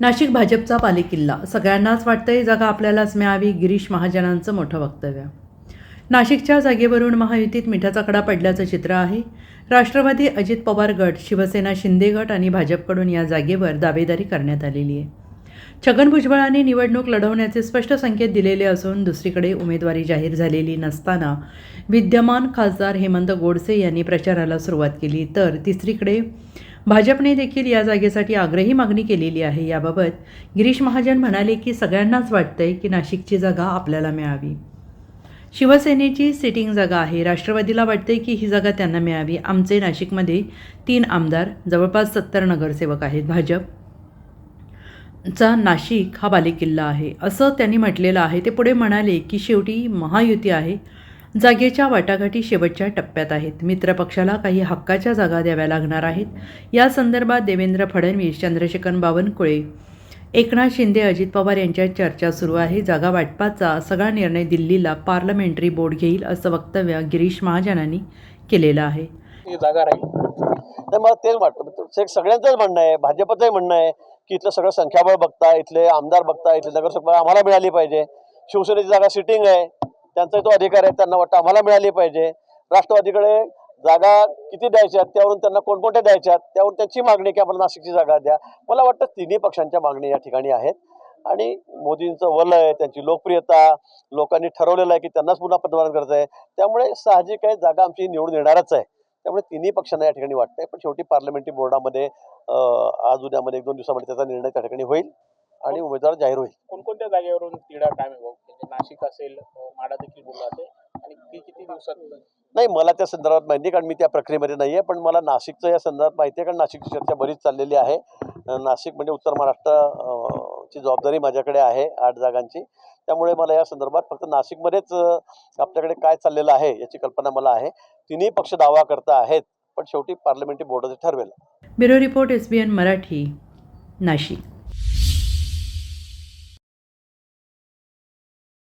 नाशिक भाजपचा पालेकिल्ला सगळ्यांनाच वाटतंय जागा आपल्यालाच मिळावी गिरीश महाजनांचं मोठं वक्तव्य. नाशिकच्या जागेवरून महायुतीत मिठाचा कडा पडल्याचं चित्र आहे. राष्ट्रवादी अजित पवार गट शिवसेना शिंदे गट आणि भाजपकडून या जागेवर दावेदारी करण्यात आलेली आहे. छगन भुजबळांनी निवडणूक लढवण्याचे स्पष्ट संकेत दिलेले असून दुसरीकडे उमेदवारी जाहीर झालेली नसताना विद्यमान खासदार हेमंत गोडसे यांनी प्रचाराला सुरुवात केली. तर तिसरीकडे भाजपने देखील या जागेसाठी आग्रही मागणी केलेली आहे. याबाबत गिरीश महाजन म्हणाले की सगळ्यांनाच वाटतंय की नाशिकची जागा आपल्याला मिळावी. शिवसेनेची सिटिंग जागा आहे. राष्ट्रवादीला वाटते की ही जागा त्यांना मिळावी. आमचे नाशिकमध्ये तीन आमदार जवळपास सत्तर नगरसेवक आहेत. भाजप चा नाशिक हा बालेकिल्ला आहे. असं त्यांनी म्हटलेलं आहे. ते पुढे म्हणाले की शेवटी महायुती आहे. जागेच्या वाटाघाटी शेवटच्या टप्प्यात आहेत. मित्रपक्षाला काही हक्काच्या जागा द्याव्या लागणार आहेत. या संदर्भात देवेंद्र फडणवीस चंद्रशेखर बावनकुळे एकनाथ शिंदे अजित पवार यांच्यात चर्चा सुरू आहे. जागा वाटपाचा सगळा निर्णय दिल्लीला पार्लमेंटरी बोर्ड घेईल असं वक्तव्य गिरीश महाजनांनी केलेलं आहे. जागा राहील. मला तेच वाटतं. म्हणजे सगळ्यांचंच म्हणणं आहे भाजपचंही म्हणणं आहे की इथलं सगळं संख्याबळ बघता इथले आमदार बघता इथले नगरसेवक आम्हाला मिळाली पाहिजे. शिवसेनेची जागा सिटिंग आहे. त्यांचा तो अधिकार आहे त्यांना वाटतं आम्हाला मिळाली पाहिजे. राष्ट्रवादीकडे जागा किती द्यायच्यात त्यावरून त्यांना कोणकोणत्या द्यायच्यात त्यावरून त्यांची मागणी की आपण नाशिकची जागा द्या. मला वाटतं तिन्ही पक्षांच्या मागणी या ठिकाणी आहेत. आणि मोदींचं वलय त्यांची लोकप्रियता लोकांनी ठरवलेलं आहे की त्यांनाच पुन्हा पंतप्रधान करायचं आहे. त्यामुळे साहजिक आहे जागा आमची निवडून येणारच आहे. त्यामुळे तिन्ही पक्षांना या ठिकाणी वाटतंय पण शेवटी पार्लमेंटरी बोर्डामध्ये आज उद्यामध्ये एक दोन दिवसामध्ये त्याचा निर्णय त्या ठिकाणी होईल आणि उमेदवार जाहीर होईल. कोणकोणत्या जागेवरून तिढा काय आहे भाऊ? नाशिक असेल माढा देखील बोलला जाते. आणि ती किती दिवसात नाही मला त्या संदर्भात माहिती आहे, कारण मी त्या प्रक्रियेमध्ये नाही आहे पण मला नाशिकचं या संदर्भात माहिती आहे कारण नाशिकची चर्चा बरीच चाललेली आहे. नाशिक म्हणजे उत्तर महाराष्ट्र अं, ची जबाबदारी माझ्याकडे आहे आठ जागांची. त्यामुळे मला या संदर्भात फक्त नाशिकमध्येच आपल्याकडे काय चाललेलं आहे याची कल्पना मला आहे. तिन्ही पक्ष दावा करता आहेत पण शेवटी पार्लमेंटरी बोर्डाचे ठरवेल. Bureau report S B N Marathi Nashik.